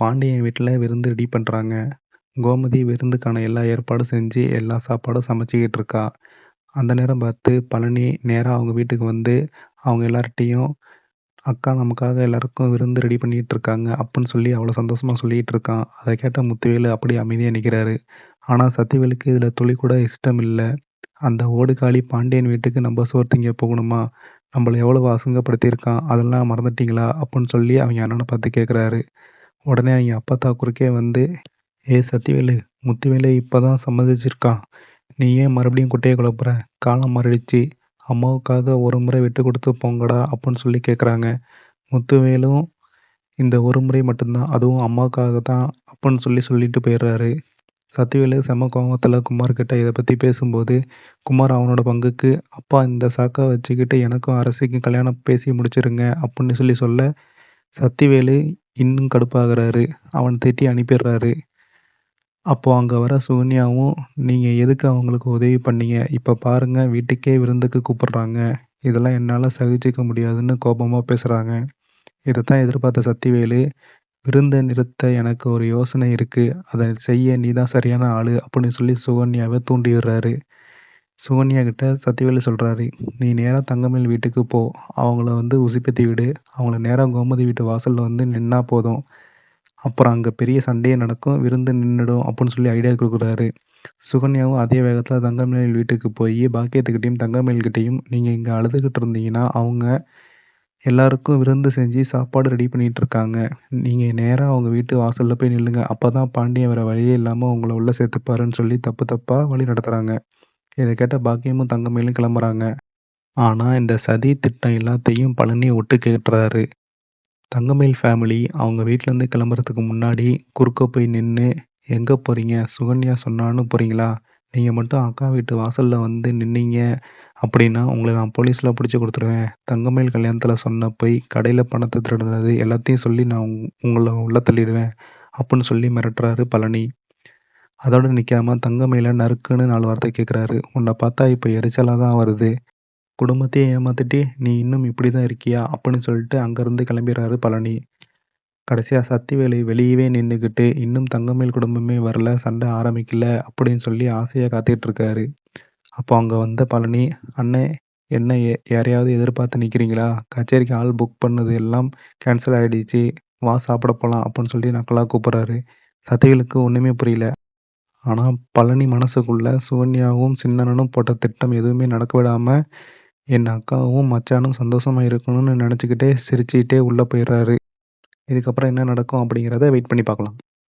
பாண்டியன் வீட்டில் விருந்து ரெடி பண்ணுறாங்க கோமதி விருந்துக்கான எல்லா ஏற்பாடும் செஞ்சு எல்லா சாப்பாடும் சமைச்சிக்கிட்டு இருக்கா. அந்த நேரம் பார்த்து பழனி நேராக அவங்க வீட்டுக்கு வந்து அவங்க எல்லார்கிட்டையும் அக்கா நமக்காக எல்லாருக்கும் விருந்து ரெடி பண்ணிகிட்டு இருக்காங்க அப்புடின்னு சொல்லி அவ்வளோ சந்தோஷமாக சொல்லிட்டு இருக்கான். அதை கேட்ட முத்துவேலு அப்படியே அமைதியாக நிற்கிறாரு ஆனால் சத்திவேலுக்கு இதில் துளி கூட இஷ்டம் இல்லை அந்த ஓடுகாலி பாண்டியன் வீட்டுக்கு நம்ம சோறு திங்க போகணுமா? நம்மளை எவ்வளவு அசிங்கப்படுத்தியிருக்கான்? அதெல்லாம் மறந்துட்டீங்களா? அப்புடின்னு சொல்லி அவங்க அண்ணனை பார்த்து கேட்குறாரு உடனே அவங்க அப்பத்தா குறுக்கே வந்து ஏ சத்திவேலு முத்துவேலு இப்போ தான் சம்மதிச்சிருக்கான் நீ ஏன் மறுபடியும் குட்டையை குழப்புற? காலம் மாறிடுச்சு. அம்மாவுக்காக ஒரு முறை விட்டு கொடுத்து போங்கடா அப்படின்னு சொல்லி கேட்குறாங்க முத்துவேலும் இந்த ஒரு முறை மட்டும்தான் அதுவும் அம்மாவுக்காக தான் அப்படின்னு சொல்லி சொல்லிட்டு போயிடுறாரு. சத்திவேலு செம கோபத்தில் குமார்கிட்ட இதை பற்றி பேசும்போது குமார் அவனோட பங்குக்கு அப்பா இந்த சாக்கை வச்சுக்கிட்டு எனக்கும் அரசிக்கும் கல்யாணம் பேசி முடிச்சிருங்க அப்படின்னு சொல்லி சொல்ல சத்திவேலு இன்னும் கடுப்பாகிறாரு. அவன் திட்டி அனுப்பிடுறாரு. அப்போது அங்கே வர சுகன்யாவும் நீங்கள் எதுக்கு அவங்களுக்கு உதவி பண்ணீங்க? இப்போ பாருங்கள் வீட்டுக்கே விருந்துக்கு கூப்பிட்றாங்க. இதெல்லாம் என்னால் சகிச்சிக்க முடியாதுன்னு கோபமாக பேசுகிறாங்க இதை தான் எதிர்பார்த்த சக்திவேலு விருந்தை நிறுத்த எனக்கு ஒரு யோசனை இருக்குது அதை செய்ய நீ தான் சரியான ஆள் அப்படின்னு சொல்லி சுகன்யாவை தூண்டிடுறாரு. சுகன்யா கிட்ட சத்திவேலு சொல்கிறாரு நீ நேராக தங்கமேல் வீட்டுக்கு போ. அவங்கள வந்து உசுப்பேத்தி விடு. அவங்கள நேராக கோமதி வீட்டு வாசலில் வந்து நின்னா போதும். அப்புறம் அங்கே பெரிய சண்டையே நடக்கும். விருந்து நின்றுடும் அப்படின்னு சொல்லி ஐடியா கொடுக்குறாரு. சுகன்யாவும் அதே வேகத்தில் தங்கமேல் வீட்டுக்கு போய் பாக்கியத்துக்கிட்டையும் தங்கமேல்கிட்டையும் நீங்கள் இங்கே அழுதுகிட்டு இருந்தீங்கன்னா அவங்க எல்லாருக்கும் விருந்து செஞ்சு சாப்பாடு ரெடி பண்ணிகிட்டு இருக்காங்க. நீங்கள் நேராக அவங்க வீட்டு வாசலில் போய் நில்லுங்க. அப்போ தான் பாண்டியன் வர வழியே இல்லாமல் உங்களை உள்ளே சேர்த்துப்பாருன்னு சொல்லி தப்பு தப்பாக வழி நடத்துகிறாங்க இதை கேட்ட பாக்கியமும் தங்கமேலும் கிளம்புறாங்க. ஆனால் இந்த சதி திட்டம் எல்லாத்தையும் பழனி ஒட்டு கேட்டுறாரு. தங்கமயில் ஃபேமிலி அவங்க வீட்டிலேருந்து கிளம்புறதுக்கு முன்னாடி குறுக்க போய் நின்று எங்கே போகிறீங்க சுகன்யா சொன்னான்னு போகிறீங்களா நீங்கள் மட்டும் அக்கா வீட்டு வாசலில் வந்து நின்னீங்க. அப்படின்னா உங்களை நான் போலீஸில் பிடிச்சி கொடுத்துருவேன். தங்கமயில் கல்யாணத்தில் சொன்ன போய் கடையில் பணத்தை திருடுனது எல்லாத்தையும் சொல்லி நான் உங் உங்களை உள்ளே தள்ளிடுவேன். அப்படின்னு சொல்லி மிரட்டுறாரு பழனி. அதோடு நிற்காம தங்கமையில் நறுக்குன்னு நாலு வார்த்தை கேட்குறாரு உன்னை பார்த்தா இப்போ எரிச்சலாக தான் வருது. குடும்பத்தையே ஏமாத்திட்டு நீ இன்னும் இப்படி தான் இருக்கியா? அப்படின்னு சொல்லிட்டு அங்கேருந்து கிளம்பிடுறாரு பழனி. கடைசியாக சத்திவேலு வெளியவே நின்றுக்கிட்டு இன்னும் தங்கமேல் குடும்பமே வரல சண்டை ஆரம்பிக்கல அப்படின்னு சொல்லி ஆசையாக காத்திட்ருக்காரு அப்போ அங்கே வந்த பழனி அண்ணே என்ன யாரையாவது எதிர்பார்த்து நிற்கிறீங்களா கச்சேரிக்கு ஆள் புக் பண்ணது எல்லாம் கேன்சல் ஆகிடுச்சு வா சாப்பிட போகலாம் அப்படின்னு சொல்லி நக்கலாக கூப்பிட்றாரு. சத்திவேலுக்கு ஒன்றுமே புரியல. ஆனால் பழனி மனசுக்குள்ள சுகன்யாவும் சின்னனும் போட்ட திட்டம் எதுவுமே நடக்க விடாம என் அக்காவும் மச்சானும் சந்தோஷமா இருக்கணும்னு நினச்சிக்கிட்டே சிரிச்சுக்கிட்டே உள்ளே போயிடுறாரு. இதுக்கப்புறம் என்ன நடக்கும் அப்படிங்கிறத வெயிட் பண்ணி பார்க்கலாம்.